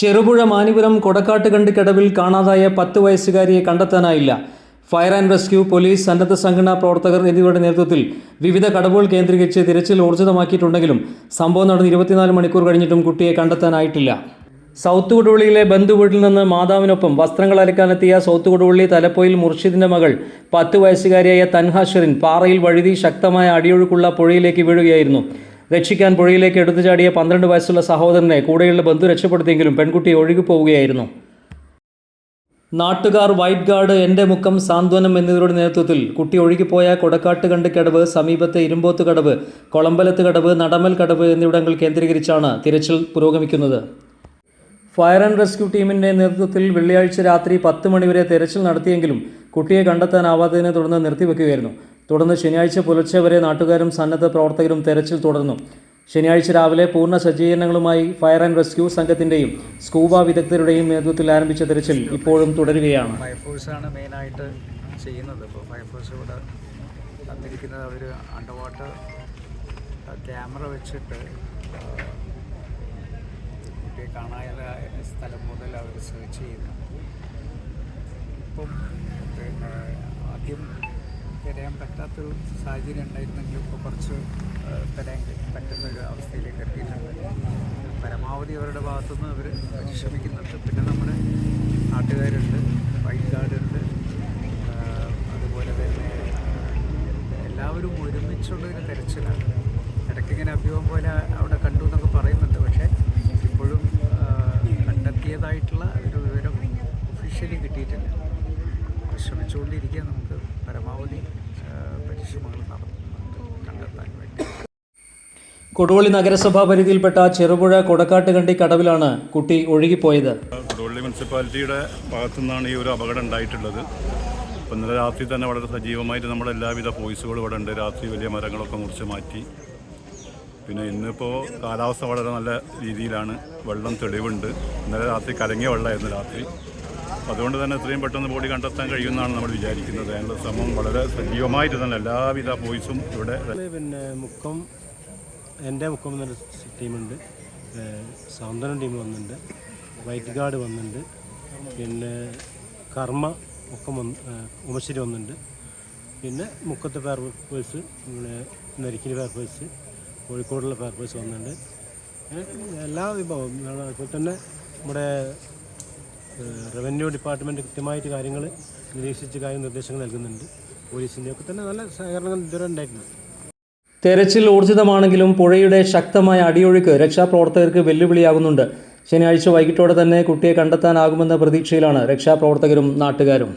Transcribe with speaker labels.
Speaker 1: ചെറുപുഴ മാനിപുരം കൊടക്കാട്ടുകണ്ടി കടവിൽ കാണാതായ പത്ത് വയസ്സുകാരിയെ കണ്ടെത്താനായില്ല. ഫയർ ആൻഡ് റെസ്ക്യൂ പോലീസ് സന്നദ്ധ സംഘടനാ പ്രവർത്തകർ എന്നിവരുടെ നേതൃത്വത്തിൽ വിവിധ കടവുകൾ കേന്ദ്രീകരിച്ച് തിരച്ചിൽ ഊർജിതമാക്കിയിട്ടുണ്ടെങ്കിലും സംഭവം നടന്ന് ഇരുപത്തിനാല് മണിക്കൂർ കഴിഞ്ഞിട്ടും കുട്ടിയെ കണ്ടെത്താനായിട്ടില്ല. സൗത്ത് കൊടുവള്ളിയിലെ ബന്ധുവീട്ടിൽ നിന്ന് മാതാവിനൊപ്പം വസ്ത്രങ്ങൾ അലക്കാനെത്തിയ സൗത്ത് കൊടുവള്ളി തലപ്പൊയിൽ മുർഷിദിന്റെ മകൾ പത്ത് വയസ്സുകാരിയായ തൻഹാഷറിൻ പാറയിൽ വഴുതി ശക്തമായ അടിയൊഴുക്കുള്ള പുഴയിലേക്ക് വീഴുകയായിരുന്നു. രക്ഷിക്കാൻ പുഴയിലേക്ക് എടുത്തു ചാടിയ പന്ത്രണ്ട് വയസ്സുള്ള സഹോദരനെ കൂടെയുള്ള ബന്ധു രക്ഷപ്പെടുത്തിയെങ്കിലും പെൺകുട്ടി ഒഴുകിപ്പോവുകയായിരുന്നു. നാട്ടുകാർ വൈറ്റ് ഗാർഡ് എന്റെ മുഖം സാന്ത്വനം എന്നിവരുടെ നേതൃത്വത്തിൽ കുട്ടി ഒഴുകിപ്പോയ കൊടക്കാട്ടുകണ്ട് കടവ് സമീപത്തെ ഇരുമ്പോത്ത് കടവ് കൊളമ്പലത്ത് കടവ് നടമൽ കടവ് എന്നിവിടങ്ങൾ കേന്ദ്രീകരിച്ചാണ് തിരച്ചിൽ പുരോഗമിക്കുന്നത്. ഫയർ ആൻഡ് റെസ്ക്യൂ ടീമിന്റെ നേതൃത്വത്തിൽ വെള്ളിയാഴ്ച രാത്രി പത്ത് മണിവരെ തെരച്ചിൽ നടത്തിയെങ്കിലും കുട്ടിയെ കണ്ടെത്താനാവാത്തതിനെ തുടർന്ന് നിർത്തിവെക്കുകയായിരുന്നു. തുടർന്ന് ശനിയാഴ്ച പുലർച്ചെ വരെ നാട്ടുകാരും സന്നദ്ധ പ്രവർത്തകരും തെരച്ചിൽ തുടർന്നു. ശനിയാഴ്ച രാവിലെ പൂർണ സജ്ജീകരണങ്ങളുമായി ഫയർ ആൻഡ് റെസ്ക്യൂ സംഘത്തിന്റെയും സ്കൂബ വിദഗ്ധരുടെയും നേതൃത്വത്തിൽ ആരംഭിച്ച തെരച്ചിൽ ഇപ്പോഴും തുടരുകയാണ്.
Speaker 2: ഫയർഫോഴ്സാണ് മെയിനായിട്ട് ചെയ്യുന്നത്. ഇപ്പോൾ ഫയർഫോഴ്സ് ഇവിടെ തന്നിരിക്കുന്നത് അവർ അണ്ടർ വാട്ടർ ക്യാമറ വെച്ചിട്ട് കുട്ടിയെ കാണായ സ്ഥലം മുതൽ അവർ സെർച്ച് ചെയ്യുന്നു. ഇപ്പം പിന്നെ ആദ്യം തിരയാൻ പറ്റാത്തൊരു സാഹചര്യം ഉണ്ടായിരുന്നെങ്കിൽ ഇപ്പോൾ കുറച്ച് തിരയാൻ പറ്റുന്ന ഒരു അവസ്ഥയിലേക്ക് എത്തിയിട്ടുണ്ട്. പരമാവധി അവരുടെ ഭാഗത്തുനിന്ന് അവർ പരിശ്രമിക്കുന്നുണ്ട്. പിന്നെ നമ്മുടെ നാട്ടുകാരുണ്ട് വൈറ്റ് ഗാർഡുണ്ട് അതുപോലെ തന്നെ എല്ലാവരും ഒരുമിച്ചുള്ളൊരു തെരച്ചിലാണ്. ഇടയ്ക്കിങ്ങനെ അഭ്യൂഹം പോലെ അവിടെ കണ്ടു എന്നൊക്കെ പറയുന്നുണ്ട്. പക്ഷേ ഇപ്പോഴും കണ്ടെത്തിയതായിട്ടുള്ള ഒരു വിവരം ഒഫീഷ്യലി കിട്ടിയിട്ടില്ല. ശ്രമിച്ചുകൊണ്ടിരിക്കുക നമുക്ക് പരമാവധി പരിശ്രമങ്ങൾ നടത്തുന്നുണ്ട് കണ്ടെത്താൻ വേണ്ടി.
Speaker 1: കൊടുവള്ളി നഗരസഭാ പരിധിയിൽപ്പെട്ട ചെറുപുഴ കൊടക്കാട്ടുകണ്ടി കടവിലാണ് കുട്ടി ഒഴുകിപ്പോയത്.
Speaker 3: കൊടുവള്ളി മുനിസിപ്പാലിറ്റിയുടെ ഭാഗത്തു നിന്നാണ് ഈ ഒരു അപകടം ഉണ്ടായിട്ടുള്ളത്. അപ്പോൾ ഇന്നലെ രാത്രി തന്നെ വളരെ സജീവമായിട്ട് നമ്മുടെ എല്ലാവിധ ഫോഴ്സുകളും ഇവിടെ ഉണ്ട്. രാത്രി വലിയ മരങ്ങളൊക്കെ മുറിച്ച് മാറ്റി. പിന്നെ ഇന്നിപ്പോൾ കാലാവസ്ഥ വളരെ നല്ല രീതിയിലാണ്. വെള്ളം തെളിവുണ്ട്. ഇന്നലെ രാത്രി കലങ്ങിയ വെള്ളമായിരുന്നു രാത്രി. അതുകൊണ്ട് തന്നെ എത്രയും പെട്ടെന്ന് ബോഡി കണ്ടെത്താൻ കഴിയുമെന്നാണ് നമ്മൾ വിചാരിക്കുന്നത്. അതിനുള്ള ശ്രമം വളരെ സജീവമായിട്ട് തന്നെ എല്ലാവിധ പോയിസും ഇവിടെ
Speaker 4: പിന്നെ മുക്കം എന്റെ മുക്കം എന്നൊരു ടീമുണ്ട്. സാന്ത്വനം ടീം വന്നിട്ടുണ്ട്. വൈറ്റ് ഗാർഡ് വന്നിട്ടുണ്ട്. പിന്നെ കർമ്മ മുക്കം വന്ന് ഉമശ്ശേരി വന്നിട്ടുണ്ട്. പിന്നെ മുക്കത്തെ ഫയർഫോഴ്സ് പിന്നെ നരിക്കിന് പേർ പേഴ്സ് കോഴിക്കോടുള്ള ഫയർഫോഴ്സ് വന്നിട്ടുണ്ട്. എല്ലാ വിഭവം അതുപോലെ തന്നെ നമ്മുടെ റവന്യൂ ഡിപ്പാർട്ട്മെന്റ് കൃത്യമായിട്ട് കാര്യങ്ങൾ നിരീക്ഷിച്ച് കാര്യം നിർദ്ദേശങ്ങൾ നൽകുന്നുണ്ട്. പോലീസിന്റെ ഒക്കെ തന്നെ നല്ല സഹകരണങ്ങൾ ഇതുവരെ ഉണ്ടായിട്ടുണ്ട്.
Speaker 1: തെരച്ചിൽ ഊർജിതമാണെങ്കിലും പുഴയുടെ ശക്തമായ അടിയൊഴുക്ക് രക്ഷാപ്രവർത്തകർക്ക് വെല്ലുവിളിയാകുന്നുണ്ട്. ശനിയാഴ്ച വൈകിട്ടോടെ തന്നെ കുട്ടിയെ കണ്ടെത്താനാകുമെന്ന പ്രതീക്ഷയിലാണ് രക്ഷാപ്രവർത്തകരും നാട്ടുകാരും.